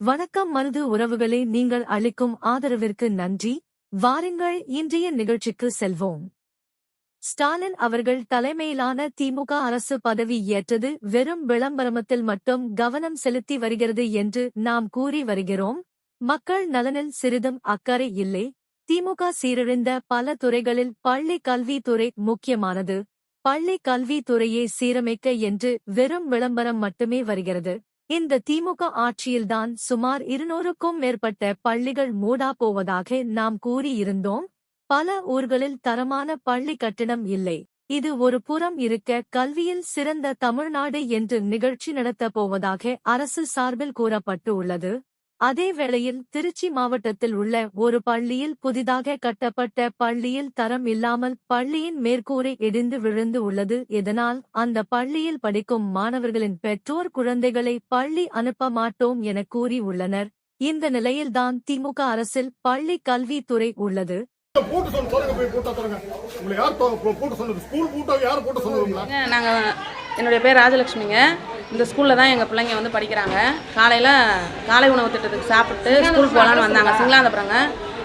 வணக்கம் மருது உறவுகளே நீங்கள் அளிக்கும் ஆதரவிற்கு நன்றி. வாருங்கள் இன்றைய நிகழ்ச்சிக்கு செல்வோம். ஸ்டாலின் அவர்கள் தலைமையிலான திமுக அரசு பதவி ஏற்றது. வெறும் விளம்பரமத்தில் மட்டும் கவனம் செலுத்தி வருகிறது என்று நாம் கூறி வருகிறோம். மக்கள் நலனில் சிறிதும் அக்கறை இல்லை. திமுக சீரழிந்த பல துறைகளில் பள்ளி கல்வித்துறை முக்கியமானது. பள்ளி கல்வித்துறையை சீரமைக்க என்று வெறும் விளம்பரம் மட்டுமே வருகிறது. இந்த திமுக ஆட்சியில்தான் சுமார் இருநூறுக்கும் மேற்பட்ட பள்ளிகள் மூடா போவதாக நாம் கூறியிருந்தோம். பல ஊர்களில் தரமான பள்ளி கட்டிடம் இல்லை. இது ஒரு புறம் இருக்க கல்வியில் சிறந்த தமிழ்நாடு என்று நிகழ்ச்சி நடத்தப் போவதாக அரசு சார்பில் கூறப்பட்டு உள்ளது அதே வேளையில் திருச்சி மாவட்டத்தில் உள்ள ஒரு பள்ளியில் புதிதாக கட்டப்பட்ட பள்ளியில் தரம் இல்லாமல் பள்ளியின் மேற்கூரை இடிந்து விழுந்து உள்ளது. இதனால் அந்த பள்ளியில் படிக்கும் மாணவர்களின் பெற்றோர் குழந்தைகளை பள்ளி அனுப்ப மாட்டோம் என கூறி உள்ளனர். இந்த நிலையில்தான் திமுக அரசில் பள்ளி கல்வித்துறை உள்ளது. நாங்கள் என்னுடைய பேர் ராஜலட்சுமிங்க. இந்த ஸ்கூலில் தான் எங்கள் பிள்ளைங்க வந்து படிக்கிறாங்க. காலையில் காலை உணவு திட்டத்துக்கு சாப்பிட்டு ஸ்கூல் போகலான்னு வந்தாங்க. சிங்களாந்தபுரங்க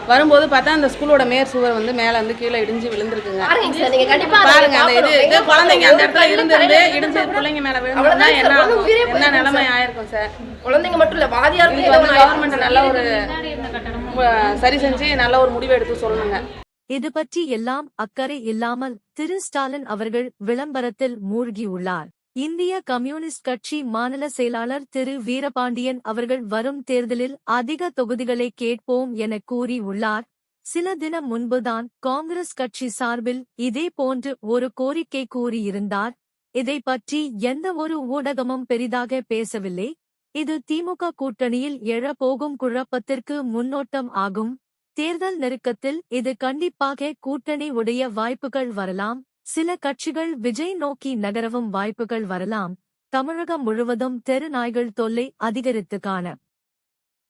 வரும்போது பார்த்தா அந்த ஸ்கூலோட மேற் சுவர் வந்து மேலே வந்து கீழே இடிஞ்சு விழுந்திருக்குங்க. பாருங்க சார் நீங்க கண்டிப்பா அதை பாருங்க அந்த இது. இது குழந்தைங்க அந்த இடத்துல இருந்திருந்து இடிஞ்சு பிள்ளைங்க மேலே விழுந்தா என்ன ஆகும்? என்ன நிலைமை. ஆயிருக்கும் சார்? குழந்தைங்க மட்டும் இல்ல ஒண்ணு கவர்மெண்ட் நல்ல ஒரு சரி செஞ்சு நல்ல ஒரு முடிவு எடுத்து சொல்லணுங்க. இது பற்றி எல்லாம் அக்கறை இல்லாமல் திரு ஸ்டாலின் அவர்கள் விளம்பரத்தில் மூழ்கியுள்ளார் இந்திய கம்யூனிஸ்ட் கட்சி மாநில செயலாளர் திரு வீரபாண்டியன் அவர்கள் வரும் தேர்தலில் அதிக தொகுதிகளை கேட்போம் என கூறியுள்ளார் சில தினம் முன்புதான் காங்கிரஸ் கட்சி சார்பில் இதே போன்று ஒரு கோரிக்கை கூறியிருந்தார். இதை பற்றி எந்த ஒரு ஊடகமும் பெரிதாக பேசவில்லை. இது திமுக கூட்டணியில் எழப்போகும் குழப்பத்திற்கு முன்னோட்டம் ஆகும். தேர்தல் நெருக்கத்தில் இது கண்டிப்பாக கூட்டணி உடைய வாய்ப்புகள் வரலாம். சில கட்சிகள் விஜய் நோக்கி நகரவும் வாய்ப்புகள் வரலாம். தமிழகம் முழுவதும் தெரு நாய்கள் தொல்லை அதிகரித்து காண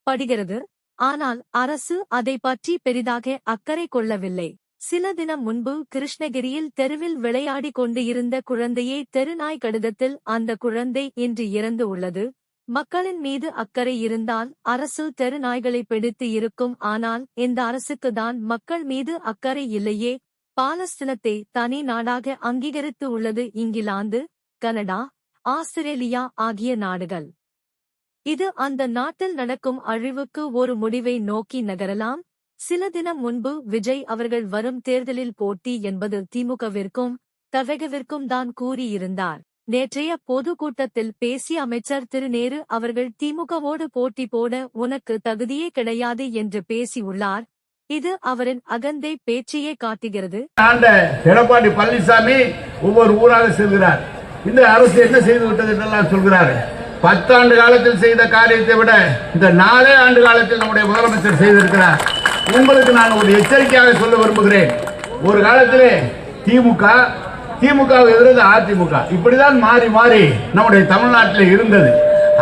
படுகிறது. ஆனால் அரசு அதை பற்றி பெரிதாக அக்கறை கொள்ளவில்லை. சில தினம் முன்பு கிருஷ்ணகிரியில் தெருவில் விளையாடிக் கொண்டு இருந்த குழந்தையை தெருநாய் கடிதத்தில் அந்த குழந்தை இன்று இறந்து உள்ளது. மக்களின் மீது அக்கறை இருந்தால் அரசு தெருநாய்களை பிடித்து இருக்கும். ஆனால் இந்த அரசுக்கு தான் மக்கள் மீது அக்கறை இல்லையே. பாலஸ்தீனத்தை தனி நாடாக அங்கீகரித்து உள்ளது இங்கிலாந்து கனடா ஆஸ்திரேலியா ஆகிய நாடுகள். இது அந்த நாட்டில் நடக்கும் அழிவுக்கு ஒரு முடிவை நோக்கி நகரலாம். சில தினம் முன்பு விஜய் அவர்கள் வரும் தேர்தலில் போட்டி என்பது திமுகவிற்கும் தவகவிற்கும் தான் கூறியிருந்தார். நேற்றைய பொதுக்கூட்டத்தில் பேசிய அமைச்சர் திரு நேரு அவர்கள் திமுகவோடு போட்டி போட உனக்கு தகுதியே கிடையாது என்று பேசியுள்ளார். இது அவரின் அகந்தை பேச்சையே காட்டுகிறது. ஆண்ட எடப்பாடி பழனிசாமி ஒவ்வொரு ஊராக செல்கிறார். இந்த அரசு என்ன செய்து விட்டது என்றெல்லாம் சொல்கிறார் பத்தாண்டு காலத்தில் செய்த காரியத்தை விட இந்த நாலே ஆண்டு காலத்தில் நம்முடைய முதலமைச்சர் செய்திருக்கிறார். உங்களுக்கு நான் ஒரு எச்சரிக்கையாக சொல்ல விரும்புகிறேன். ஒரு காலத்திலே திமுக திமுக எதிர்த்து அதிமுக. இப்படிதான் மாறி மாறி நம்முடைய தமிழ்நாட்டில் இருந்தது.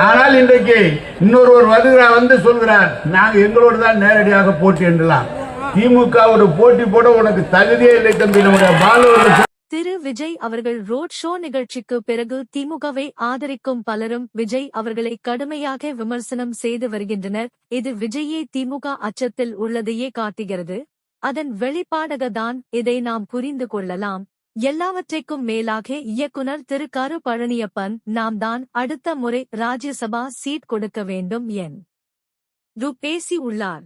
ஆனால் இன்றைக்கு இன்னொருவர் வருகிறார் வந்து சொல்கிறார் நாங்க எங்களோடு தான் நேரடியாக போட்டி என்றலாம். திமுகவோட போட்டி போட உனக்கு தகுதியே இல்லை தம்பி. நம்முடைய திரு விஜய் அவர்கள் ரோட் ஷோ நிகழ்ச்சிக்கு பிறகு திமுகவை ஆதரிக்கும் பலரும் விஜய் அவர்களை கடுமையாக விமர்சனம் செய்து வருகின்றனர். இது விஜயை திமுக அச்சத்தில் உள்ளதையே காட்டுகிறது. அதன் வெளிப்பாடாகத்தான் இதை நாம் புரிந்து கொள்ளலாம். எல்லாவற்றைக்கும் மேலாக இயக்குனர் திரு கரு பழனியப்பன் நாம் தான் அடுத்த முறை ராஜ்யசபா சீட் கொடுக்க வேண்டும் என். ரு உள்ளார்.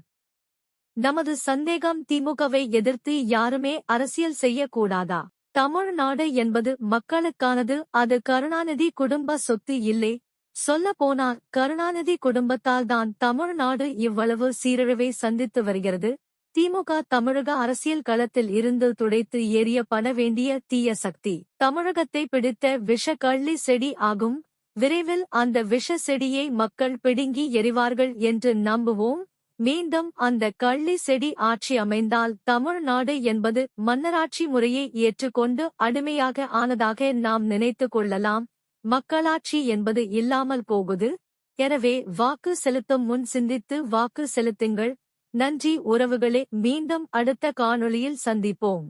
நமது சந்தேகம் திமுகவை எதிர்த்து யாருமே அரசியல் செய்யக்கூடாதா? தமிழ்நாடு என்பது மக்களுக்கானது அது கருணாநிதி குடும்ப சொத்து இல்லை. சொல்ல போனால் கருணாநிதி குடும்பத்தால் தான் தமிழ்நாடு இவ்வளவு சீரழிவை சந்தித்து வருகிறது. திமுக தமிழக அரசியல் களத்தில் இருந்து துடைத்து எறியப்பட வேண்டிய தீய சக்தி. தமிழகத்தை பிடித்த விஷ கள்ளி செடி ஆகும். விரைவில் அந்த விஷ செடியை மக்கள் பிடுங்கி எறிவார்கள் என்று நம்புவோம். மீண்டும் அந்த கள்ளி செடி ஆட்சி அமைந்தால் தமிழ்நாடு என்பது மன்னராட்சி முறையை ஏற்றுக்கொண்டு அடிமையாக ஆனதாக நாம் நினைத்துக் கொள்ளலாம். மக்களாட்சி என்பது இல்லாமல் போகுது. எனவே வாக்கு செலுத்தும் முன் சிந்தித்து வாக்கு செலுத்துங்கள். நன்றி உறவுகளே. மீண்டும் அடுத்த காணொளியில் சந்திப்போம்.